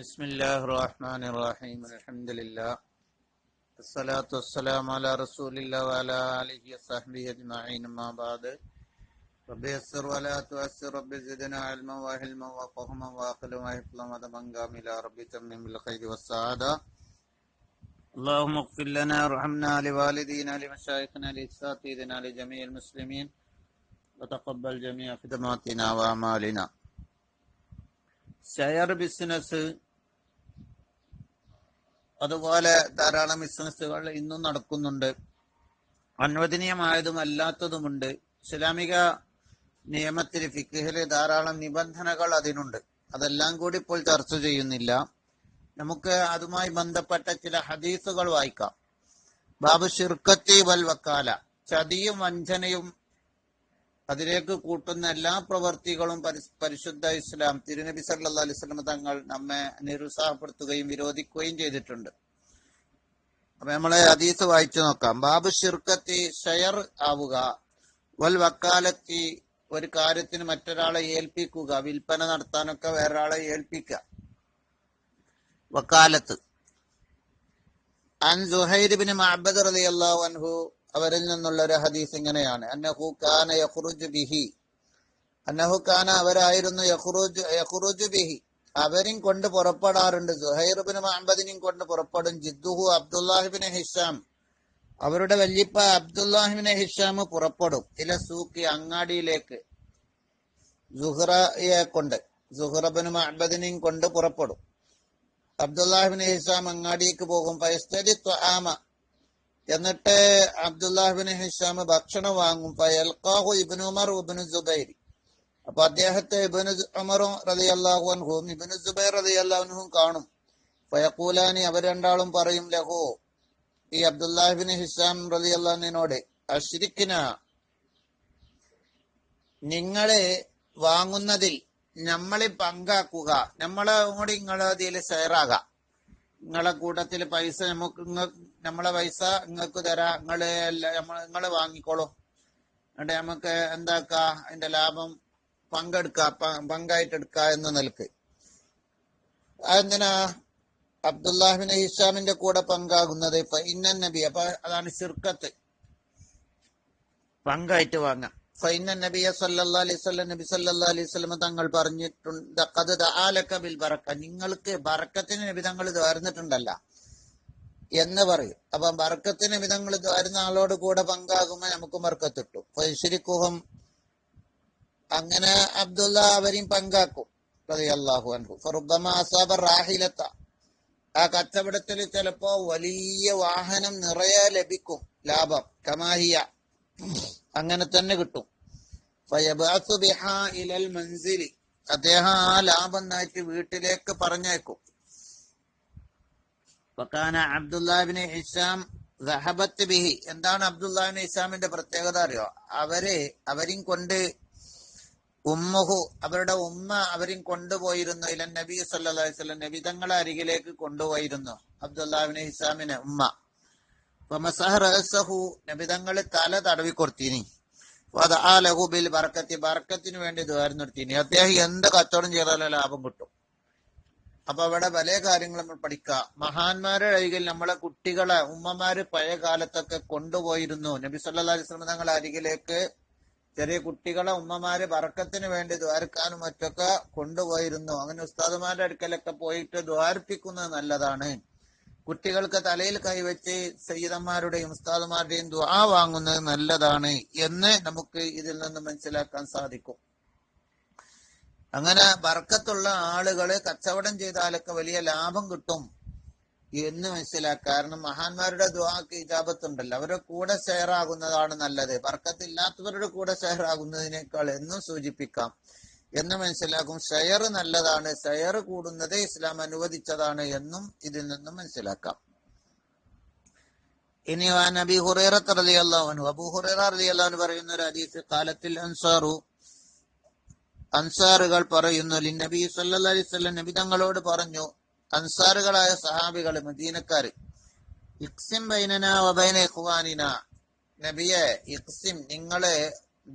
بسم الله الرحمن الرحيم الحمد لله الصلاة والسلام على رسول الله وعلى آله وصحبه أجمعين ما بعد رب يسر ولا تؤسر رب زدنا علما وحلما وفهما وعقلا وحفظا ودما كاملا رب تمم بالخير والسعادة اللهم اغفر لنا وارحمنا لوالدينا لمشايخنا لأساتذتنا لجميع المسلمين وتقبل جميع خدماتنا وأعمالنا share business അതുപോലെ ധാരാളം ബിസിനസ്സുകൾ ഇന്നും നടക്കുന്നുണ്ട്. അനുവദനീയമായതും അല്ലാത്തതുമുണ്ട് ഇസ്ലാമിക നിയമത്തിൽ ഫിഖിലെ ധാരാളം നിബന്ധനകൾ അതിനുണ്ട്. അതെല്ലാം കൂടി ഇപ്പോൾ ചർച്ച ചെയ്യുന്നില്ല. നമുക്ക് അതുമായി ബന്ധപ്പെട്ട ചില ഹദീസുകൾ വായിക്കാം. ബാബു ഷിർക്കത്തി വൽ വക്കാല. ചതിയും വഞ്ചനയും അതിലേക്ക് കൂട്ടുന്ന എല്ലാ പ്രവർത്തികളും പരിശുദ്ധ ഇസ്ലാം തിരുനബി സല്ലാ അലൈഹി വസല്ലം തങ്ങൾ നമ്മെ നിരുത്സാഹപ്പെടുത്തുകയും വിരോധിക്കുകയും ചെയ്തിട്ടുണ്ട്. അപ്പൊ നമ്മളെ ഹദീസ് വായിച്ചു നോക്കാം. ബാബു ഷിർക്കത്തി ഷെയർ ആവുക വൽ വക്കാലത്തി ഒരു കാര്യത്തിന് മറ്റൊരാളെ ഏൽപ്പിക്കുക വിൽപ്പന നടത്താനൊക്കെ വേറൊരാളെ ഏൽപ്പിക്കുക. വക്കാലത്ത്. അൻ സുഹൈർ ബിൻ റലി റളിയല്ലാഹു അൻഹു അവരിൽ നിന്നുള്ള ഒരു ഹദീസ് ഇങ്ങനെയാണ്. അന്നഹു കാന യഖ്റുജു ബിഹി. അന്നഹു കാന അവരായിരുന്നു യഖ്റുജു യഖ്റുജു ബിഹി. അവരും കൊണ്ട് പുറപ്പെടാറുണ്ട്. സുഹൈർ അമ്പതിനും കൊണ്ട് പുറപ്പെടും. ജിദ്ദുഹു അബ്ദുല്ലാഹിബിന് ഹിഷാം അവരുടെ വല്യപ്പ അബ്ദുല്ലാഹിബിന് ഹിഷാം പുറപ്പെടും. ഇല സൂക്കി അങ്ങാടിയിലേക്ക്. സുഹ്റയെ കൊണ്ട് സുഹ്റബിന് അമ്പതിനെയും കൊണ്ട് പുറപ്പെടും. അബ്ദുല്ലാഹിബിന് ഹിഷാം അങ്ങാടിക്ക് പോകും. ഫൈസ്തരി എന്നിട്ട് അബ്ദുല്ലാഹിബിൻ ഹിഷാം ഭക്ഷണം വാങ്ങും. ഫയൽഖാഹു ഇബ്നു ഉമർ ഇബ്നു സുബൈർ. അപ്പൊ അദ്ദേഹത്തെ ഇബ്നു ഉമറും റളിയല്ലാഹു അൻഹും ഇബ്നു ജുബൈർ റതി കാണും. പയക്കൂലാനി അവർ രണ്ടാളും പറയും ലഹു ഈ അബ്ദുല്ലാഹിബിൻ ഹിഷാം റളിയല്ലാഹുവിനോട് അശ്രിക്കിന നിങ്ങളെ വാങ്ങുന്നതിൽ നമ്മളെ പങ്കാക്കുക നമ്മളെ കൂടി നിങ്ങളെ അതിൽ ഷെയറാകാം. നിങ്ങളെ കൂട്ടത്തിൽ പൈസ നമുക്ക് നമ്മളെ പൈസ നിങ്ങൾക്ക് തരാം നിങ്ങൾ നിങ്ങൾ വാങ്ങിക്കോളൂ. എന്നിട്ട് നമുക്ക് എന്താക്ക? അതിന്റെ ലാഭം പങ്കെടുക്ക പ- പങ്കായിട്ട് എടുക്ക എന്ന നിലയ്ക്ക്. അതെന്തിനാ? അബ്ദുല്ലാഹിബിൻ ഹിഷാമിന്റെ കൂടെ പങ്കാകുന്നത് ഇപ്പൊ ഇന്നൻ നബി അപ്പൊ അതാണ് ശിർക്കത്ത്. പങ്കായിട്ട് വാങ്ങാം. ഫൈന നബിയ നബി തങ്ങൾ പറഞ്ഞിട്ടുണ്ട് ബിൽ ബറക്ക. നിങ്ങൾക്ക് ബറക്കത്തിന് നബി തങ്ങൾ ദ്വാരുന്നിട്ടുണ്ടല്ല എന്ന് പറയും. അപ്പൊ വർക്കത്തിന് വിധങ്ങൾ വരുന്ന ആളോട് കൂടെ പങ്കാകുമ്പോ നമുക്ക് വർക്കത്തിട്ടു. ഫൈശരിക്കുഹം അങ്ങനെ അബ്ദുള്ള അവരെയും പങ്കാക്കും. അള്ളാഹു അൻഹു. ഫറുബ്ബമ അസാബ റാഹിലത്ത. ആ കച്ചവടത്തിൽ ചിലപ്പോ വലിയ വാഹനം നിറയെ ലഭിക്കും. ലാഭം. കമാഹിയ അങ്ങനെ തന്നെ കിട്ടും. അദ്ദേഹം ആ ലാഭം നായിട്ട് വീട്ടിലേക്ക് പറഞ്ഞേക്കും വക്കാന അബ്ദുല്ലാബിന് ഹിഷാം സഹബത്ത് ബിഹി. എന്താണ് അബ്ദുല്ലാബിന് ഹിഷാമിന്റെ പ്രത്യേകത അറിയോ? അവർ അവരെയും കൊണ്ട് ഉമ്മഹു അവരുടെ ഉമ്മ അവരെയും കൊണ്ടുപോയിരുന്നു. ഇല നബി സല്ലി വസല്ലം നബി തങ്ങളെ അരികിലേക്ക് കൊണ്ടുപോയിരുന്നു അബ്ദുല്ലാബിന് ഹിഷാമിന് ഉമ്മ. ഫമസഹ നബി തങ്ങൾ തല തടവി കൊടുത്തിനി. വദആ ലഹു ബിൽ ബർക്കത്തി ബർക്കത്തിന് വേണ്ടി ദ്വാരം നിർത്തിനി അദ്ദേഹം എന്ത് കച്ചവടം ചെയ്താലും ലാഭം കിട്ടും. അപ്പൊ അവിടെ പല കാര്യങ്ങളും നമ്മൾ പഠിക്കുക മഹാന്മാരുടെ അരികിൽ നമ്മളെ കുട്ടികളെ ഉമ്മമാര് പഴയ കാലത്തൊക്കെ കൊണ്ടുപോയിരുന്നു. നബി സല്ലാ അലൈഹി തങ്ങളുടെ തങ്ങളെ അരികിലേക്ക് ചെറിയ കുട്ടികളെ ഉമ്മമാര് വറക്കത്തിന് വേണ്ടി ദ്വാരക്കാനും മറ്റൊക്കെ കൊണ്ടുപോയിരുന്നു. അങ്ങനെ ഉസ്താദുമാരുടെ അടുക്കലൊക്കെ പോയിട്ട് ദ്വാരിപ്പിക്കുന്നത് നല്ലതാണ്. കുട്ടികൾക്ക് തലയിൽ കൈവച്ച് സയ്യിദന്മാരുടെയും ഉസ്താദുമാരുടെയും ദ്വാ വാങ്ങുന്നത് നല്ലതാണ് എന്ന് നമുക്ക് ഇതിൽ നിന്ന് മനസ്സിലാക്കാൻ സാധിക്കും. അങ്ങനെ ബർക്കത്തുള്ള ആളുകൾ കച്ചവടം ചെയ്താലൊക്കെ വലിയ ലാഭം കിട്ടും എന്ന് മനസ്സിലാക്കുക കാരണം മഹാന്മാരുടെ ദുവാക്ക് ഇജാപത്തുണ്ടല്ലോ അവരുടെ കൂടെ ഷെയർ ആകുന്നതാണ് നല്ലത്. ബർക്കത്തില്ലാത്തവരുടെ കൂടെ ഷെയർ ആകുന്നതിനേക്കാൾ എന്നും സൂചിപ്പിക്കാം എന്ന് മനസ്സിലാക്കും. ഷെയർ നല്ലതാണ്. ഷെയർ കൂടുന്നത് ഇസ്ലാം അനുവദിച്ചതാണ് എന്നും ഇതിൽ നിന്നും മനസ്സിലാക്കാം. ഇനി നബി ഹുറൈറത്ത് റളിയല്ലാഹു അൻഹു. അബൂ ഹുറൈറ റളിയല്ലാഹു അൻഹു പറയുന്ന ഒരു ഹദീസ് കാലത്തിൽ അൻസാറു അൻസാറുകൾ പറയുന്നു നബി സല്ലല്ലാഹു അലൈഹി വസല്ലം നബി തങ്ങളോട് പറഞ്ഞു അൻസാറുകളായ സഹാബികൾ മദീനക്കാർ വബൈന നബിയെ ഇക്സിം നിങ്ങളെ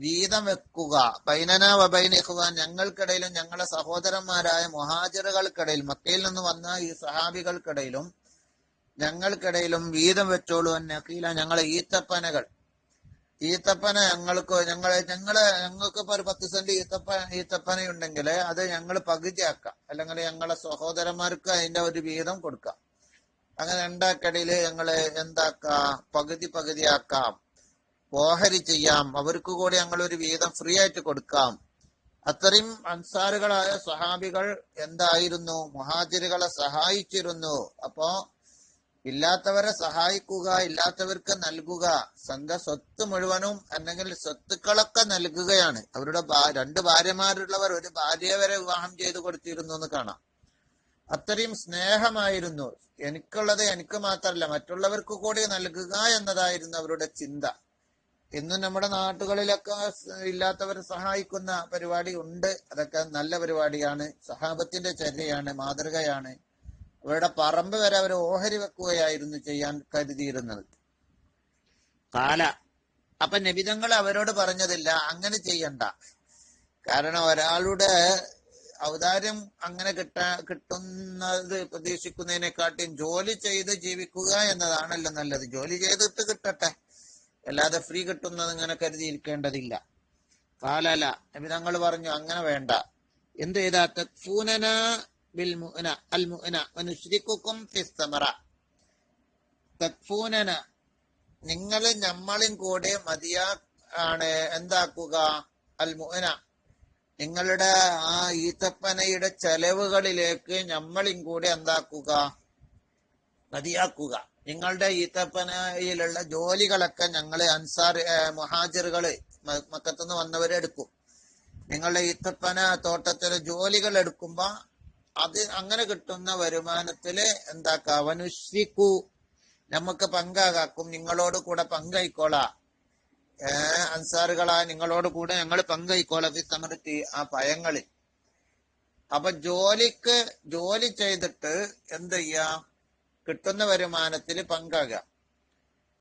വീതം വെക്കുക. ബൈനന വബൈനിഹുവാൻ ഞങ്ങൾക്കിടയിലും ഞങ്ങളെ സഹോദരന്മാരായ മുഹാജിറുകൾക്കിടയിൽ മക്കയിൽ നിന്ന് വന്ന ഈ സഹാബികൾക്കിടയിലും ഞങ്ങൾക്കിടയിലും വീതം വെച്ചോളൂ. നഖീല ഞങ്ങളെ ഈത്തപ്പനകൾ ഈത്തപ്പന ഞങ്ങൾക്ക് ഞങ്ങളെ ഞങ്ങൾ ഞങ്ങൾക്ക് ഇപ്പൊ ഒരു പത്ത് സെന്റ് ഈത്തപ്പ ഈത്തപ്പന ഉണ്ടെങ്കിൽ അത് ഞങ്ങൾ പകുതിയാക്കാം. അല്ലെങ്കിൽ ഞങ്ങളെ സഹോദരന്മാർക്ക് അതിന്റെ ഒരു വീതം കൊടുക്കാം. അങ്ങനെ രണ്ടാക്കടിയിൽ ഞങ്ങൾ എന്താക്കാം? പകുതി പകുതിയാക്കാം. ഓഹരി ചെയ്യാം. അവർക്ക് കൂടി ഞങ്ങൾ ഒരു വീതം ഫ്രീ ആയിട്ട് കൊടുക്കാം. അത്രയും അൻസാറുകളായ സഹാബികൾ എന്തായിരുന്നു? മുഹാജിറുകളെ സഹായിച്ചിരുന്നു. അപ്പോ ഇല്ലാത്തവരെ സഹായിക്കുക ഇല്ലാത്തവർക്ക് നൽകുക സ്വന്തം സ്വത്ത് മുഴുവനും അല്ലെങ്കിൽ സ്വത്തുക്കളൊക്കെ നൽകുകയാണ്. അവരുടെ രണ്ട് ഭാര്യമാരുള്ളവർ ഒരു ഭാര്യയെ വരെ വിവാഹം ചെയ്തു കൊടുത്തിരുന്നു എന്ന് കാണാം. അത്രയും സ്നേഹമായിരുന്നു. എനിക്കുള്ളത് എനിക്ക് മാത്രമല്ല മറ്റുള്ളവർക്ക് കൂടി നൽകുക എന്നതായിരുന്നു അവരുടെ ചിന്ത. ഇന്ന് നമ്മുടെ നാട്ടുകളിലൊക്കെ ഇല്ലാത്തവരെ സഹായിക്കുന്ന പരിപാടി ഉണ്ട്. അതൊക്കെ നല്ല പരിപാടിയാണ്. സഹാബത്തിന്റെ ചര്യയാണ് മാതൃകയാണ്. അവരുടെ പറമ്പ് വരെ അവർ ഓഹരി വെക്കുകയായിരുന്നു ചെയ്യാൻ കരുതിയിരുന്നത്. കാല. അപ്പൊ നബിതങ്ങൾ അവരോട് പറഞ്ഞതില്ല അങ്ങനെ ചെയ്യണ്ട. കാരണം ഒരാളുടെ ഔദാര്യം അങ്ങനെ കിട്ടാ കിട്ടുന്നത് പ്രതീക്ഷിക്കുന്നതിനെക്കാട്ടിയും ജോലി ചെയ്ത് ജീവിക്കുക എന്നതാണല്ലോ നല്ലത്. ജോലി ചെയ്തിട്ട് കിട്ടട്ടെ. അല്ലാതെ ഫ്രീ കിട്ടുന്നത് ഇങ്ങനെ കരുതിയിരിക്കേണ്ടതില്ല. കാലല നിബിതങ്ങൾ പറഞ്ഞു അങ്ങനെ വേണ്ട. എന്ത് ചെയ്താ? തക്ഫൂനന നിങ്ങൾ നമ്മളും കൂടെ മതിയാ ആണ് എന്താക്കുക? അൽ മുഅന നിങ്ങളുടെ ആ ഈത്തപ്പനയുടെ ചെലവുകളിലേക്ക് നമ്മളും കൂടെ എന്താക്കുക? മതിയാക്കുക. നിങ്ങളുടെ ഈത്തപ്പനയിലുള്ള ജോലികളൊക്കെ ഞങ്ങൾ അൻസാർ മുഹാജിറുകൾ മക്കത്തുനിന്ന് വന്നവരെടുക്കും നിങ്ങളുടെ ഈത്തപ്പന തോട്ടത്തിലെ ജോലികൾ എടുക്കുമ്പോ അത് അങ്ങനെ കിട്ടുന്ന വരുമാനത്തിൽ എന്താക്ക? വനുശ്രിക്കു നമുക്ക് പങ്കാകാക്കും. നിങ്ങളോട് കൂടെ പങ്കൈക്കോളാം ഏഹ് അൻസാറുകളാ നിങ്ങളോട് കൂടെ ഞങ്ങൾ പങ്കൈക്കോളാം ഈ ആ പയങ്ങളിൽ അപ്പൊ ജോലിക്ക് ജോലി ചെയ്തിട്ട് എന്ത് ചെയ്യാം? കിട്ടുന്ന വരുമാനത്തിൽ പങ്കാകാം.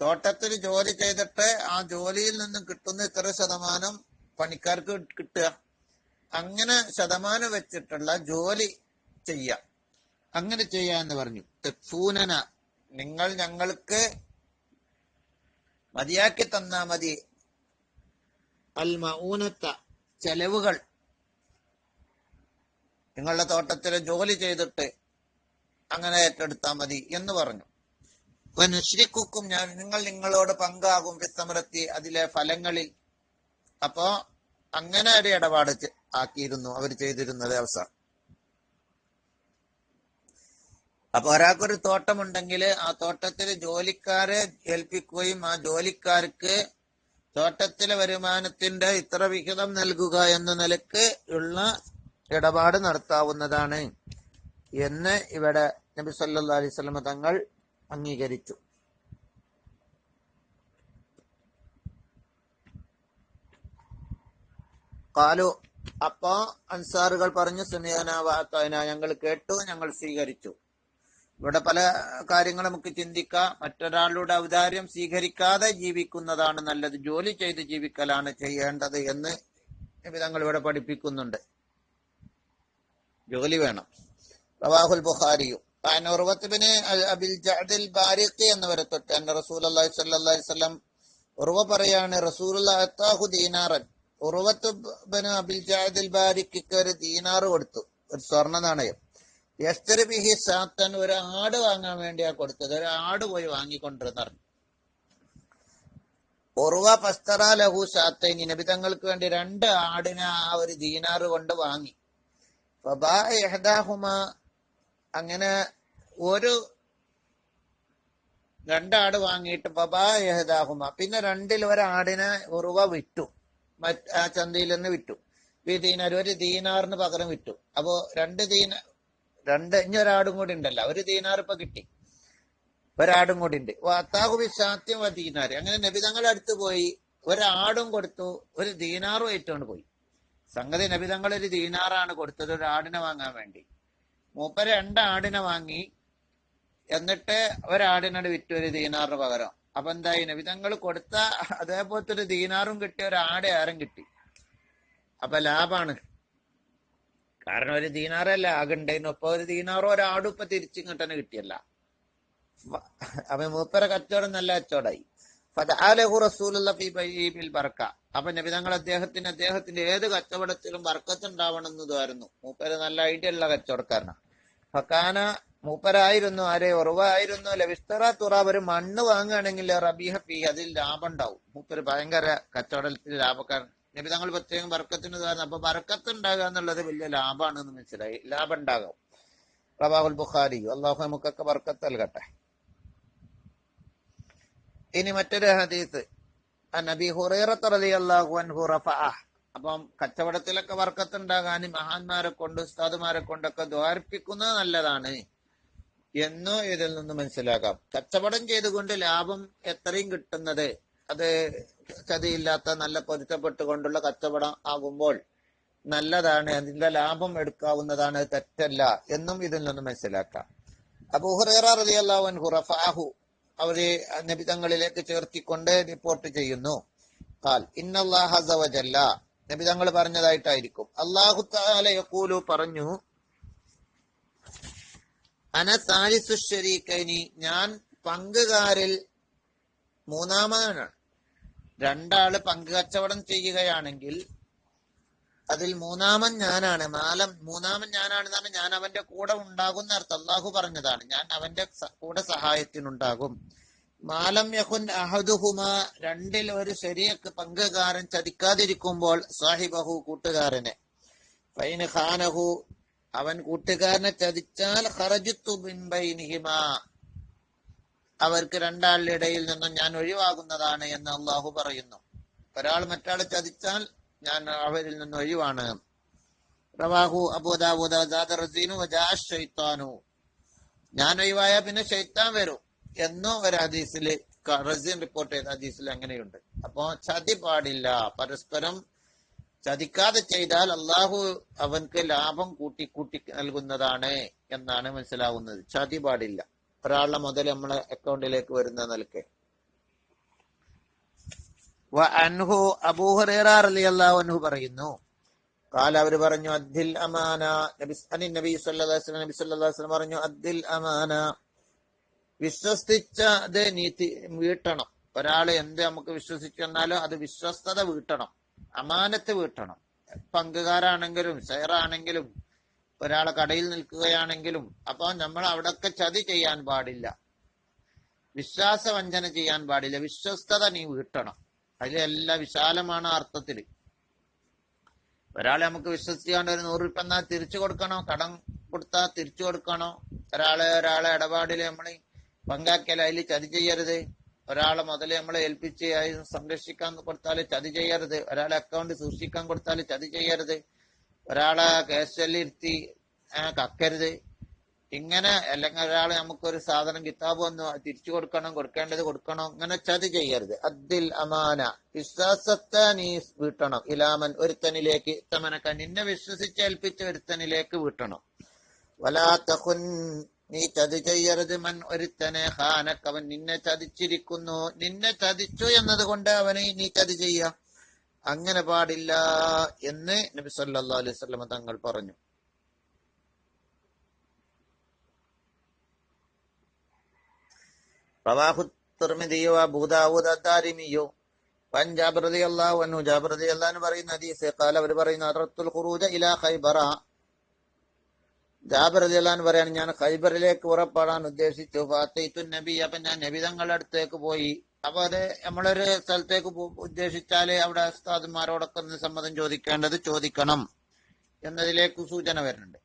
തോട്ടത്തിൽ ജോലി ചെയ്തിട്ട് ആ ജോലിയിൽ നിന്നും കിട്ടുന്ന ഇത്ര ശതമാനം പണിക്കാർക്ക് കിട്ടുക. അങ്ങനെ ശതമാനം വെച്ചിട്ടുള്ള ജോലി ചെയ്യാം. അങ്ങനെ ചെയ്യാന്ന് പറഞ്ഞു. തെഫൂനന നിങ്ങൾ ഞങ്ങൾക്ക് മതിയാക്കി തന്നാ മതി. അൽ മഊനത്ത ചെലവുകൾ. നിങ്ങളുടെ തോട്ടത്തിലെ ജോലി ചെയ്തിട്ട് അങ്ങനെ ഏറ്റെടുത്താൽ മതി എന്ന് പറഞ്ഞു. നുശ്രിക്കും ഞാൻ നിങ്ങൾ നിങ്ങളോട് പങ്കാകും വിസ്തമൃത്തി അതിലെ ഫലങ്ങളിൽ. അപ്പോ അങ്ങനെ ഒരു ഇടപാട് ആക്കിയിരുന്നു അവർ ചെയ്തിരുന്നത് അവസാനം. അപ്പൊ ഒരാൾക്കൊരു തോട്ടമുണ്ടെങ്കിൽ ആ തോട്ടത്തിൽ ജോലിക്കാരെ ഏൽപ്പിക്കുകയും ആ ജോലിക്കാർക്ക് തോട്ടത്തിലെ വരുമാനത്തിന്റെ ഇത്ര വിഹിതം നൽകുക എന്ന നിലയ്ക്ക് ഉള്ള ഇടപാട് നടത്താവുന്നതാണ് എന്ന് ഇവിടെ നബി സല്ലാ അലൈഹി തങ്ങൾ അംഗീകരിച്ചു. കാലു അപ്പോ അൻസാറുകൾ പറഞ്ഞു സുനിയാനാവാത്തതിനാ ഞങ്ങൾ കേട്ടു ഞങ്ങൾ സ്വീകരിച്ചു. ഇവിടെ പല കാര്യങ്ങൾ നമുക്ക് ചിന്തിക്കാം. മറ്റൊരാളുടെ ഔദാര്യം സ്വീകരിക്കാതെ ജീവിക്കുന്നതാണ് നല്ലത്. ജോലി ചെയ്ത് ജീവിക്കലാണ് ചെയ്യേണ്ടത് എന്ന് വിധങ്ങൾ ഇവിടെ പഠിപ്പിക്കുന്നുണ്ട്. ജോലി വേണം. റവാഹുൽ ബുഖാരിയും. ഉർവത്തുബിന് അബിൽ ജഅദിൽ ബാരിഖി എന്നിവരെ തൊട്ട് എന്റെ റസൂൽ അള്ളാഹി സല്ലി വല്ലം ഉറവ പറയാണ് റസൂൽ അത്താഹു ദീനാറൻ. ഉറവത്തുബിന് അബിൽ ജഅദിൽ ബാരിഖിക്ക് ഒരു ദീനാറ് കൊടുത്തു. ഒരു സ്വർണ നാണയം യസ്തരി ബിഹി സാത്തൻ ഒരു ആട് വാങ്ങാൻ വേണ്ടിയാ കൊടുത്തത്. ഒരു ആട് പോയി വാങ്ങിക്കൊണ്ടിരുന്നു പറഞ്ഞു ഒറുവ പസ്തറ ലഹു സാത്തൈനി. നബിതങ്ങൾക്ക് വേണ്ടി രണ്ട് ആടിനെ ആ ഒരു ദീനാറ് കൊണ്ട് വാങ്ങി. അങ്ങനെ ഒരു രണ്ടാട് വാങ്ങിയിട്ട് യഹദാഹുമ പിന്നെ രണ്ടിൽ ഒരാടിനെ ഉറുവ വിറ്റു മറ്റ് ആ ചന്തയിൽ നിന്ന് വിറ്റു ഈ ദീനാർ ഒരു ദീനാറിന് പകരം വിറ്റു അപ്പോ രണ്ട് ദീന രണ്ട് ഇനി ഒരാടും കൂടി ഉണ്ടല്ലോ. ഒരു ദീനാർ ഇപ്പൊ കിട്ടി. ഒരാടും കൂടി ഉണ്ട്. അത്താഹുബി സാത്യം ദീനാർ. അങ്ങനെ നബി തങ്ങളുടെ അടുത്ത് പോയി ഒരാടും കൊടുത്തു ഒരു ദീനാറും ഏറ്റുകൊണ്ട് പോയി. സംഗതി നബി തങ്ങൾ ഒരു ദീനാറാണ് കൊടുത്തത് ഒരു ആടിനെ വാങ്ങാൻ വേണ്ടി. മൂപ്പര് രണ്ട് ആടിനെ വാങ്ങി എന്നിട്ട് ഒരാടിനോട് വിറ്റു ഒരു ദീനാറിന് പകരം. അപ്പൊ എന്തായി? നബി തങ്ങൾ കൊടുത്ത അതേപോലത്തെ ഒരു ദീനാറും കിട്ടി ഒരു ആടെ ആരും കിട്ടി. അപ്പൊ ലാഭാണ്. കാരണം ഒരു ദീനാറല്ല ആകണ്ടേനു. അപ്പൊ ഒരു ദീനാറോ ഒരാടും ഇപ്പൊ തിരിച്ചിങ്ങോട്ട് തന്നെ കിട്ടിയല്ല അപ്പൊ മൂപ്പര കച്ചവടം നല്ല കച്ചവടമായി അപ്പൊ നബിതങ്ങൾ അദ്ദേഹത്തിന് അദ്ദേഹത്തിന്റെ ഏത് കച്ചവടത്തിലും ബർക്കത്ത് ഉണ്ടാവണം എന്നതായിരുന്നു മൂപ്പര് നല്ല ഐഡിയ ഉള്ള കച്ചവടക്കാരനാണ്. ഫക്കാന മൂപ്പരായിരുന്നു ആരെ ഉറവായിരുന്നു ലവിസ്തറ തുറാബ് ഒരു മണ്ണ് വാങ്ങുകയാണെങ്കിൽ റബീഹ ഫീ അതിൽ ലാഭം ഉണ്ടാവും. മൂപ്പര് ഭയങ്കര കച്ചവടത്തിൽ ലാഭക്കാരൻ. നബി തങ്ങൾ പ്രത്യേകം ബർക്കത്തിന് കാരണം അപ്പൊ ബർക്കത്ത് ഉണ്ടാകുക എന്നുള്ളത് വലിയ ലാഭമാണ് എന്ന് മനസ്സിലായി. ലാഭം ഉണ്ടാകും റബാഹുൽ ബുഖാരി അള്ളാഹു നമുക്കൊക്കെ ബർക്കത്ത് നൽകട്ടെ. ഇനി മറ്റൊരു ഹദീസ്. നബി ഹുറൈറത്ത് റളിയല്ലാഹു അൻഹു അപ്പം കച്ചവടത്തിലൊക്കെ വർക്കത്ത് ഉണ്ടാകാനും മഹാന്മാരെ കൊണ്ട് ഉസ്താദുമാരെ കൊണ്ടൊക്കെ ദ്വാരിപ്പിക്കുന്നത് നല്ലതാണ് എന്നു ഇതിൽ നിന്ന് മനസ്സിലാക്കാം. കച്ചവടം ചെയ്തുകൊണ്ട് ലാഭം എത്രയും കിട്ടുന്നത് അത് ചതിയില്ലാത്ത നല്ല പൊരുത്തപ്പെട്ടുകൊണ്ടുള്ള കച്ചവടം ആകുമ്പോൾ നല്ലതാണ് അതിന്റെ ലാഭം എടുക്കാവുന്നതാണ് തെറ്റല്ല എന്നും ഇതിൽ നിന്ന് മനസ്സിലാക്കാം. അബൂ ഹുറൈറ റഫഅഹു അവരെ നബിതങ്ങളിലേക്ക് ചേർത്തിക്കൊണ്ട് റിപ്പോർട്ട് ചെയ്യുന്നു. കാൽ ഇന്നല്ലാഹ അസവജല്ല നബിതങ്ങൾ പറഞ്ഞതായിട്ടായിരിക്കും. അള്ളാഹു താലയക്കൂലു പറഞ്ഞു അന ഞാൻ പങ്കുകാരിൽ മൂന്നാമനാണ് രണ്ടാൾ പങ്ക് കച്ചവടം ചെയ്യുകയാണെങ്കിൽ അതിൽ മൂന്നാമൻ ഞാനാണ്. മാലം മൂന്നാമൻ ഞാനാണെന്നാണ് ഞാൻ അവന്റെ കൂടെ ഉണ്ടാകും അർത്ഥം. അള്ളാഹു പറഞ്ഞതാണ്. ഞാൻ അവന്റെ കൂടെ സഹായത്തിനുണ്ടാകും. മാലം യഹുൻ അഹദുഹുമ രണ്ടിൽ ഒരു ശരിയക്ക് പങ്കുകാരൻ ചതിക്കാതിരിക്കുമ്പോൾ സാഹിബഹു കൂട്ടുകാരനെ. ഫൈന ഖാനഹു അവൻ കൂട്ടുകാരനെ ചതിച്ചാൽ അവർക്ക് രണ്ടാളുടെ ഇടയിൽ നിന്നും ഞാൻ ഒഴിവാകുന്നതാണ് എന്ന് അള്ളാഹു പറയുന്നു. ഒരാൾ മറ്റാൾ ചതിച്ചാൽ ഞാൻ അവരിൽ നിന്ന് ഒഴിവാണ്. റവാഹു അബൂദാബൂദ റസീനു ഷൈത്താനു ഞാൻ ഒഴിവായ പിന്നെ ഷൈത്താൻ വരും എന്നോ ഒരു ഹദീസിൽ റസീൻ റിപ്പോർട്ട് ചെയ്ത ഹദീസിൽ അങ്ങനെയുണ്ട്. അപ്പോ ചതി പാടില്ല. പരസ്പരം ചതിക്കാതെ ചെയ്താൽ അള്ളാഹു അവൻക്ക് ലാഭം കൂട്ടി കൂട്ടി നൽകുന്നതാണ് എന്നാണ് മനസ്സിലാവുന്നത്. ചതി പാടില്ല. ഒരാളുടെ മുതൽ നമ്മളെ അക്കൗണ്ടിലേക്ക് വരുന്ന നിലയ്ക്ക്. അൻഹു പറയുന്നു. കാല അവർ പറഞ്ഞു അദ്ദിൽ അമാന. നബി നബി വസല്ലം നബി സല്ലാസ്ലം പറഞ്ഞു അദ്ദിൽ അമാന. വിശ്വസിച്ച അത് നീതി വീട്ടണം. ഒരാളെ എന്ത് നമുക്ക് വിശ്വസിച്ചെന്നാലും അത് വിശ്വസ്തത വീട്ടണം. അമാനത്ത് വീട്ടണം. പങ്കുകാരാണെങ്കിലും ഷെയറാണെങ്കിലും ഒരാളെ കടയിൽ നിൽക്കുകയാണെങ്കിലും അപ്പൊ നമ്മൾ അവിടൊക്കെ ചതി ചെയ്യാൻ പാടില്ല. വിശ്വാസവഞ്ചന ചെയ്യാൻ പാടില്ല. വിശ്വസ്തത നീ വീട്ടണം. അതിലെല്ലാം വിശാലമാണ് അർത്ഥത്തിൽ ഒരാളെ നമുക്ക് വിശ്വസിക്കാണ്ട് ഒരു നൂറ് രൂപ എന്നാൽ തിരിച്ചു കൊടുക്കണോ? കടം കൊടുത്താൽ തിരിച്ചു കൊടുക്കണോ? ഒരാളെ ഒരാളെ ഇടപാടിൽ നമ്മൾ പങ്കാക്കിയാൽ അതിൽ ചതി ചെയ്യരുത്. ഒരാളെ മുതൽ നമ്മളെ ഏൽപ്പിച്ച് സംരക്ഷിക്കാൻ കൊടുത്താൽ ചതി ചെയ്യരുത്. ഒരാളെ അക്കൗണ്ട് സൂക്ഷിക്കാൻ കൊടുത്താൽ ചതി ചെയ്യരുത്. ഒരാളെ കേസല്ലിരുത്തി കക്കരുത്. ഇങ്ങനെ അല്ലെങ്കിൽ നമുക്ക് നമുക്കൊരു സാധനം കിതാബ് വന്നു തിരിച്ചു കൊടുക്കണം കൊടുക്കേണ്ടത് കൊടുക്കണം ഇങ്ങനെ ചതി ചെയ്യരുത്. അദ്ദിൽ അമാന. വിശ്വാസത്തെ നീ വീട്ടണം. ഇലാമൻ ഒരുത്തനിലേക്ക് തമനക്ക നിന്നെ വിശ്വസിച്ച് ഏൽപ്പിച്ച ഒരുത്തനിലേക്ക് വീട്ടണം. വലാ തഖുൻ നീ ചതി ചെയ്യരുത് മൻ ഒരുത്തനെ. ഹാനക്ക് അവൻ നിന്നെ ചതിച്ചിരിക്കുന്നു. നിന്നെ ചതിച്ചു എന്നതുകൊണ്ട് അവനെ നീ ചതി ചെയ്യ. അങ്ങനെ പാടില്ല എന്ന് നബി സല്ലാ അലൈഹി സ്വലമ തങ്ങൾ പറഞ്ഞു. പറയുന്ന ഹദീസ് അറത്തുൽ ഖുറൂജ ഇലാ ഖൈബറ. പറയാണ് ഞാൻ ഖൈബറിലേക്ക് ഉറപ്പാടാൻ ഉദ്ദേശിച്ചു. നബി അപ്പൊ ഞാൻ നബി തങ്ങളുടെ അടുത്തേക്ക് പോയി. അപ്പൊ അത് നമ്മളൊരു സ്ഥലത്തേക്ക് ഉദ്ദേശിച്ചാൽ അവിടെ ഉസ്താദുമാരോടൊക്കെ ഒന്ന് സമ്മതം ചോദിക്കേണ്ടത് ചോദിക്കണം എന്നതിലേക്ക് സൂചന വരുന്നുണ്ട്.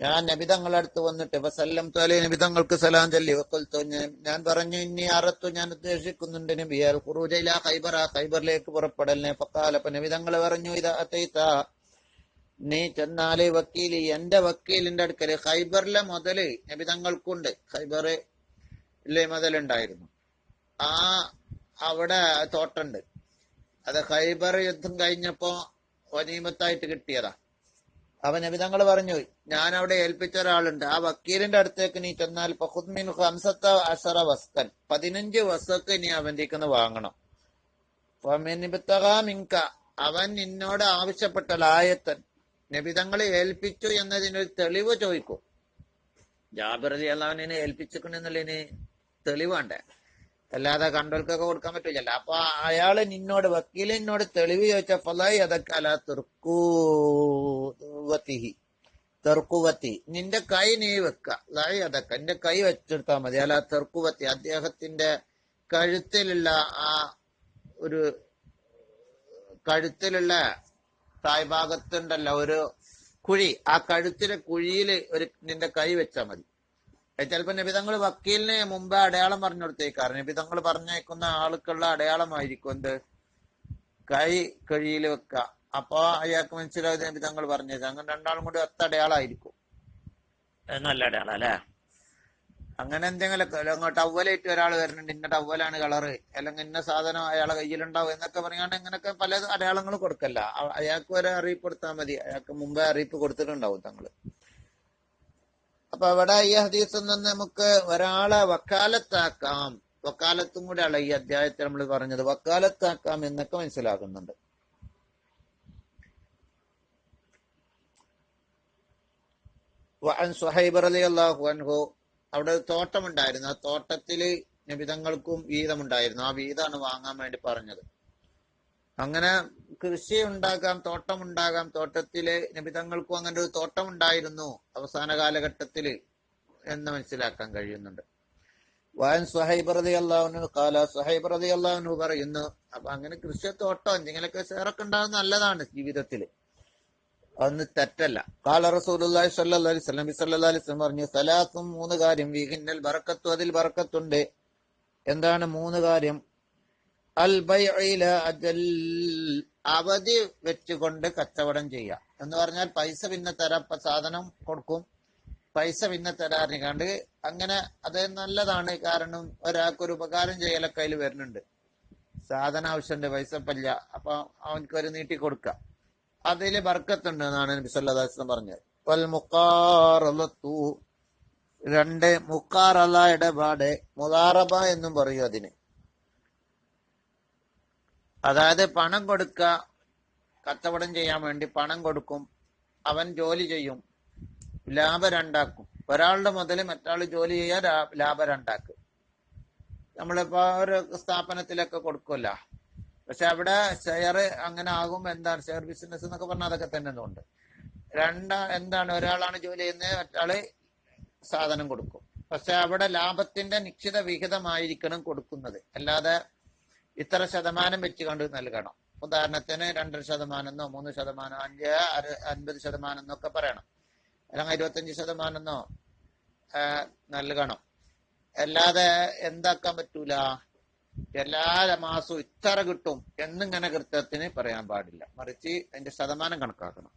ഞാൻ നബിതങ്ങളുടെ അടുത്ത് വന്നിട്ട് സല്ലം തോലെ നബിതങ്ങൾക്ക് സലാം ചൊല്ലി വക്കൽത്തു ഞാൻ- പറഞ്ഞു ഇനി അറത്തു ഞാൻ ഉദ്ദേശിക്കുന്നുണ്ട് നബിയാൽ ഖുറൂജയില ഖൈബറ ഖൈബറിലേക്ക് പുറപ്പെടലിനെ. പക്കാലപ്പ നബിതങ്ങൾ പറഞ്ഞു ഇത് അത്തൈത്ത നീ ചെന്നാൽ വക്കീൽ എന്റെ വക്കീലിന്റെ അടുക്കൽ ഖൈബറിലെ മുതൽ നബിതങ്ങൾക്കുണ്ട്. ഖൈബറിലെ മുതലുണ്ടായിരുന്നു. ആ അവിടെ തോട്ടുണ്ട്. അത് ഹൈബർ യുദ്ധം കഴിഞ്ഞപ്പോ വനീമത്തായിട്ട് കിട്ടിയതാ. അവൻ നബിതങ്ങൾ പറഞ്ഞു ഞാൻ അവിടെ ഏൽപ്പിച്ച ഒരാളുണ്ട്. ആ വക്കീലിന്റെ അടുത്തേക്ക് നീ ചെന്നാൽ പഹുദ്മീൻ ഹംസത്ത അസറ വസ്കൻ. പതിനഞ്ച് വസ്തുക്ക് നീ അവന്റെ നിന്ന് വാങ്ങണം മിങ്ക അവൻ നിന്നോട് ആവശ്യപ്പെട്ട ലായത്തൻ നബിതങ്ങളെ ഏൽപ്പിച്ചു എന്നതിനൊരു തെളിവ് ചോദിക്കും. ജാബിർ അലി അള്ളാഹുവിനെ ഏൽപ്പിച്ചിട്ടുണ്ടെന്നുള്ളതിന് തെളിവാണ്ടേ അല്ലാതെ കണ്ടോൽക്കൊക്കെ കൊടുക്കാൻ പറ്റില്ലല്ലോ അപ്പൊ അയാൾ നിന്നോട് വക്കീൽ നിന്നോട് തെളിവ് ചോദിച്ച ഫലായി അതൊക്കെ അല്ല തെർക്കൂവത്തിഹി തെർക്കുവത്തി നിന്റെ കൈ നീ വെക്ക. ലായി അതൊക്കെ എന്റെ കൈ വെച്ചെടുത്താ മതി. അല്ല തെർക്കുവത്തി അദ്ദേഹത്തിന്റെ കഴുത്തിലുള്ള ആ ഒരു കഴുത്തിലുള്ള തായ്ഭാഗത്തുണ്ടല്ലോ ഒരു കുഴി. ആ കഴുത്തിലെ കുഴിയിൽ ഒരു നിന്റെ കൈ വെച്ചാൽ മതി. ചിലപ്പോ നബിതങ്ങൾ വക്കീലിനെ മുമ്പ് അടയാളം പറഞ്ഞു കൊടുത്തേക്കാറ് നബിതങ്ങൾ പറഞ്ഞേക്കുന്ന ആൾക്കുള്ള അടയാളമായിരിക്കും എന്ത്? കൈ കഴിയിൽ വെക്ക. അപ്പൊ അയാൾക്ക് മനസ്സിലായത് നബിതങ്ങൾ പറഞ്ഞത്. അങ്ങനെ രണ്ടാളും കൂടി ഒത്ത അടയാളമായിരിക്കും നല്ല അടയാളം അല്ലേ അങ്ങനെ എന്തെങ്കിലും അവലായിട്ട് ഒരാൾ വരുന്നുണ്ട്. ഇന്ന ടവലാണ് കളറ്. അല്ലെങ്കിൽ ഇന്ന സാധനം അയാളെ കയ്യിലുണ്ടാവും എന്നൊക്കെ പറയാണ്ട് ഇങ്ങനൊക്കെ പല അടയാളങ്ങളും കൊടുക്കല്ല. അയാൾക്ക് ഒരു അറിയിപ്പ് കൊടുത്താൽ മതി. അയാൾക്ക് മുമ്പേ അറിയിപ്പ് കൊടുത്തിട്ടുണ്ടാവും തങ്ങൾ. അപ്പൊ അവിടെ ഈ ഹദീസിൽ നിന്ന് നമുക്ക് ഒരാളെ വക്കാലത്താക്കാം. വക്കാലത്തും കൂടെയാണ് ഈ അധ്യായത്തിൽ നമ്മൾ പറഞ്ഞത്. വക്കാലത്താക്കാം എന്നൊക്കെ മനസ്സിലാക്കുന്നുണ്ട്. വഅൻ സുഹൈബ് റളിയല്ലാഹു അൻഹു അവിടെ ഒരു തോട്ടമുണ്ടായിരുന്നു. ആ തോട്ടത്തിൽ നിബിതങ്ങൾക്കും വീതമുണ്ടായിരുന്നു. ആ വീതാണ് വാങ്ങാൻ വേണ്ടി പറഞ്ഞത്. അങ്ങനെ കൃഷി ഉണ്ടാകാം തോട്ടം ഉണ്ടാകാം തോട്ടത്തിലെ നിബിതങ്ങൾക്കും അങ്ങനെ ഒരു തോട്ടം ഉണ്ടായിരുന്നു അവസാന കാലഘട്ടത്തിൽ എന്ന് മനസ്സിലാക്കാൻ കഴിയുന്നുണ്ട്. വാൻ സുഹൈബ് റതി അള്ളാഹുനു കാല സുഹൈബ് റതി അള്ളാഹുനു പറയുന്നു അപ്പൊ അങ്ങനെ കൃഷി തോട്ടം എന്തെങ്കിലുമൊക്കെ ഷെയറൊക്കെ ഉണ്ടാകുന്ന നല്ലതാണ് ജീവിതത്തിൽ അതൊന്ന് തെറ്റല്ല. കാല സല്ലല്ലാഹി അലൈഹി വസല്ലം പറഞ്ഞു സലാസും മൂന്ന് കാര്യം വിഹിന്നൽ ബറക്കത്തു അതിൽ ബറക്കത്തുണ്ട്. എന്താണ് മൂന്ന് കാര്യം? അൽ അവധി വെച്ചുകൊണ്ട് കച്ചവടം ചെയ്യുക. എന്ന് പറഞ്ഞാൽ പൈസ പിന്നെ തരാം സാധനം കൊടുക്കും. പൈസ പിന്നെ തരാറിക്കാണ്ട് അങ്ങനെ അത് നല്ലതാണ്. കാരണം ഒരാൾക്ക് ഒരു ഉപകാരം ചെയ്യലൊക്കെ അതിൽ വരുന്നുണ്ട്. സാധന ആവശ്യമുണ്ട് പൈസ പല്ല അപ്പൊ അവനക്ക് ഒരു നീട്ടി കൊടുക്കാം. അതിൽ ബർക്കത്തുണ്ട് എന്നാണ് നബി പറഞ്ഞത്. വൽ മുക്കാറലത്തു രണ്ട് മുക്കാറല ഇടപാട് മുതാറബ എന്നും പറയും അതിന്. അതായത് പണം കൊടുക്ക കച്ചവടം ചെയ്യാൻ വേണ്ടി പണം കൊടുക്കും അവൻ ജോലി ചെയ്യും ലാഭം രണ്ടാക്കും. ഒരാളുടെ മുതൽ മറ്റാൾ ജോലി ചെയ്യാൻ ലാഭം രണ്ടാക്കും. നമ്മളിപ്പോ ഒരു സ്ഥാപനത്തിലൊക്കെ കൊടുക്കുമല്ല പക്ഷെ അവിടെ ഷെയർ അങ്ങനെ ആകും എന്താണ്? ഷെയർ ബിസിനസ് എന്നൊക്കെ പറഞ്ഞാൽ അതൊക്കെ തന്നെ ഉണ്ട് രണ്ടാ എന്താണ്? ഒരാളാണ് ജോലി ചെയ്യുന്നത് മറ്റാൾ സാധനം കൊടുക്കും. പക്ഷെ അവിടെ ലാഭത്തിന്റെ നിശ്ചിത വിഹിതമായിരിക്കണം കൊടുക്കുന്നത്. അല്ലാതെ ഇത്ര ശതമാനം വെച്ച് കണ്ട് നൽകണം ഉദാഹരണത്തിന് രണ്ടര ശതമാനം എന്നോ മൂന്ന് ശതമാനം അഞ്ച് അൻപത് ശതമാനം എന്നൊക്കെ പറയണം. അല്ലെങ്കിൽ ഇരുപത്തഞ്ച് ശതമാനം എന്നോ നൽകണം അല്ലാതെ എന്താക്കാൻ പറ്റൂല? എല്ലാ മാസവും ഇത്ര കിട്ടും എന്നിങ്ങനെ കൃത്യത്തിന് പറയാൻ പാടില്ല. മറിച്ച് അതിന്റെ ശതമാനം കണക്കാക്കണം.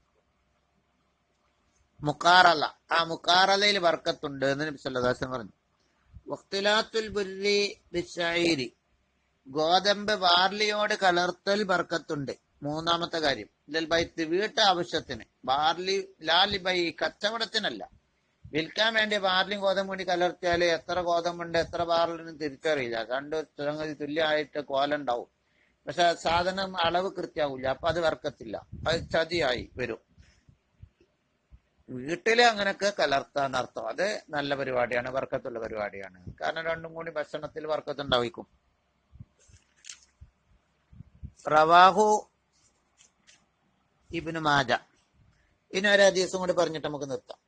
മുക്കാറല ആ മുക്കാറലയിൽ വർക്കത്തുണ്ട് എന്ന് നബി വസല്ലം പറഞ്ഞു. വക്തിലാത്തുൽ ബുർരി ബിശഈരി ഗോതമ്പ് ബാർലിയോട് കലർത്തൽ ബർക്കത്തുണ്ട്. മൂന്നാമത്തെ കാര്യം. ഇതിൽ ബൈത്ത് വീട്ട ആവശ്യത്തിന്. ബാർലി ലാലി ബൈ കച്ചവടത്തിനല്ല. വിൽക്കാൻ വേണ്ടി ബാർലിയും ഗോതമ്പ് കൂടി കലർത്തിയാൽ എത്ര ഗോതമ്പുണ്ട് എത്ര ബാർലിന് തിരിച്ചറിയില്ല. രണ്ട് സംഗതി തുല്യമായിട്ട് കോലുണ്ടാവും. പക്ഷെ സാധനം അളവ് കൃത്യമാവില്ല. അപ്പൊ അത് വർക്കത്തില്ല. അത് ചതിയായി വരും. വീട്ടിൽ അങ്ങനെയൊക്കെ കലർത്താൻ അർത്ഥം അത് നല്ല പരിപാടിയാണ് വർക്കത്തുള്ള പരിപാടിയാണ്. കാരണം രണ്ടും കൂടി ഭക്ഷണത്തിൽ വർക്കത്തുണ്ടാവിക്കും. റവാഹു ഇബ്നു മാജ. ഇനി ഒരു ഹദീസും കൂടി പറഞ്ഞിട്ട് നമുക്ക് നിർത്താം.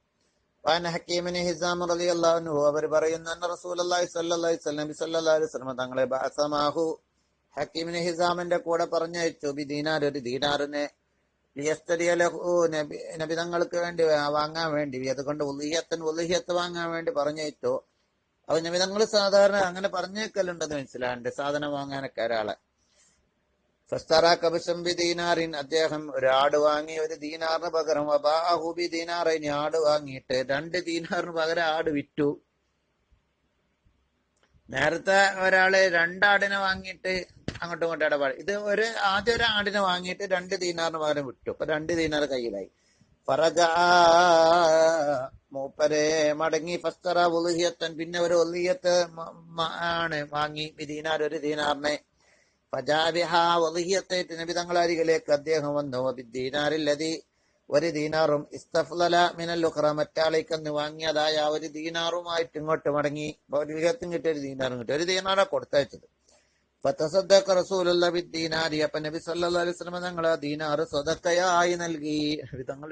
വാൻ ഹക്കീമിന് ഹിസാം അലി അൻഹു അവർ പറയുന്ന റസൂൽ വസല്ലം നബി സല്ലല്ലാഹു അലൈഹി തങ്ങളെ ബാസമാഹു ഹക്കീമിന് ഹിസാമിന്റെ കൂടെ പറഞ്ഞയച്ചു ബി ദീനാർ ഒരു ദീനാറിനെ നബി തങ്ങൾക്ക് വേണ്ടി വാങ്ങാൻ വേണ്ടി അതുകൊണ്ട് ഉലിഹത്തൻ ഉലിഹത്ത് വാങ്ങാൻ വേണ്ടി പറഞ്ഞയച്ചു. അപ്പൊ നബി തങ്ങൾ സാധാരണ അങ്ങനെ പറഞ്ഞേക്കലുണ്ടെന്ന് മനസ്സിലാണ്ട് സാധനം വാങ്ങാനൊക്കെ ഒരാളെ. ദീനാറിൻ അദ്ദേഹം ഒരു ആട് വാങ്ങി ഒരു ദീനാറിന് പകരം വബാഹു ബി ദീനാറിന് ആട് വാങ്ങിയിട്ട് രണ്ട് ദീനാറിന് പകരം ആട് വിറ്റു. നേരത്തെ ഒരാൾ രണ്ടാടിനെ വാങ്ങിയിട്ട് അങ്ങോട്ടും ഇങ്ങോട്ടും ഇടപാട്. ഇത് ഒരു ആദ്യം ഒരു ആടിനെ വാങ്ങിയിട്ട് രണ്ട് ദീനാറിന് പകരം വിട്ടു. അപ്പൊ രണ്ട് ദീനാർ കയ്യിലായി. ഫറജ മൂപ്പരെ മടങ്ങി. ഫസ്തറ ഉലുഹിയത്തൻ. പിന്നെ ഒരു മ- ആണ് വാങ്ങി. ദീനാർ ഒരു ദീനാറിനെ ഫജാബിഹ ഉലുഹിയത്തേറ്റ് നബി തങ്ങളെ അരികിലേക്ക് അദ്ദേഹം വന്നു. ദീനാറില്ലതി ഒരു ദീനാറും ഇസ്തഫ്ലല മിനൽ ഉഖ്റ മറ്റാളേക്കെന്ന് വാങ്ങിയതായ ഒരു ദീനാറുമായിട്ട് ഇങ്ങോട്ട് മടങ്ങി ഉലുഹിയത്തും കിട്ടിയ ഒരു ദീനാറും കിട്ടി. ഒരു ദീനാറാ കൊടുത്തയച്ചത്. ഫതസദ്ദഖ റസൂലുള്ള ബിദ്ദീനാരി അപ്പൊ നബി സല്ലല്ലാഹു അലൈഹി വസല്ലം തങ്ങൾ ആ ദീനാറ് സ്വതക്കയായി നൽകി. നബി തങ്ങൾ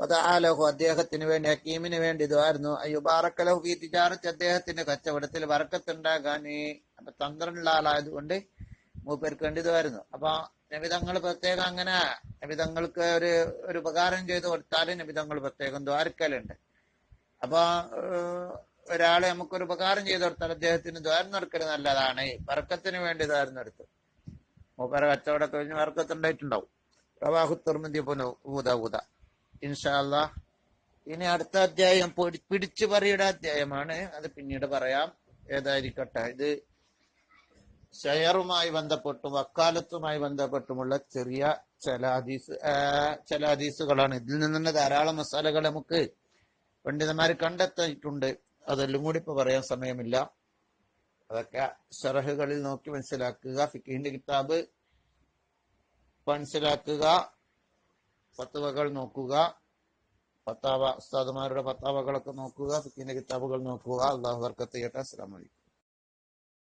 ഫതആലഹു അദ്ദേഹത്തിന് വേണ്ടി ഹക്കീമിന് വേണ്ടി ഇതായിരുന്നു അയ്യുബാറക്കലഹു ഫീ തിജാറത്ത് അദ്ദേഹത്തിന്റെ കച്ചവടത്തിൽ വറക്കത്തുണ്ടാകാൻ അപ്പൊ തന്ത്രമുള്ള ആളായതുകൊണ്ട് മൂപ്പർക്ക് വേണ്ടി ഇതായിരുന്നു അപ്പൊ നബി തങ്ങൾ പ്രത്യേകം അങ്ങനെ നബി തങ്ങൾക്ക് ഒരു ഒരു ഉപകാരം ചെയ്ത് കൊടുത്താൽ നബി തങ്ങൾ പ്രത്യേകം ദ്വാരക്കലുണ്ട്. അപ്പൊ ഒരാളെ നമുക്കൊരു ഉപകാരം ചെയ്ത് കൊടുത്താൽ അദ്ദേഹത്തിന് ദ്വാരം നടക്കൽ നല്ലതാണ്. വർക്കത്തിന് വേണ്ടി ദ്വാരം നടത്തു. മൂപ്പര കച്ചവടം കഴിഞ്ഞ് വർക്കത്തുണ്ടായിട്ടുണ്ടാവും പ്രവാഹു പുനഃ ഊത ഊത ഇൻഷാല്ല ഇനി അടുത്ത അധ്യായം പൊടി- പിടിച്ചു പറയുടെ അധ്യായമാണ്. അത് പിന്നീട് പറയാം. ഏതായിരിക്കട്ടെ? ഇത് ഷെയറുമായി ബന്ധപ്പെട്ടും വക്കാലത്തുമായി ബന്ധപ്പെട്ടുമുള്ള ചെറിയ ചില ഹദീസ് ചില ഹദീസുകളാണ്. ഇതിൽ നിന്ന് തന്നെ ധാരാളം മസാലകൾ നമുക്ക് പണ്ഡിതന്മാർ കണ്ടെത്തിയിട്ടുണ്ട്. അതെല്ലാം കൂടി ഇപ്പൊ പറയാൻ സമയമില്ല. അതൊക്കെ ഷറഹുകളിൽ നോക്കി മനസ്സിലാക്കുക ഫിക്കിന്റെ കിതാബ് മനസ്സിലാക്കുക. ഫത്തുവകൾ നോക്കുക. പത്താവ ഉസ്താദുമാരുടെ പത്താവകളൊക്കെ നോക്കുക. ഫിക്കിന്റെ കിതാബുകൾ നോക്കുക. അള്ളാഹു വർക്കത്ത് ചെയ്യട്ടെ. അസ്സാം വലൈക്കും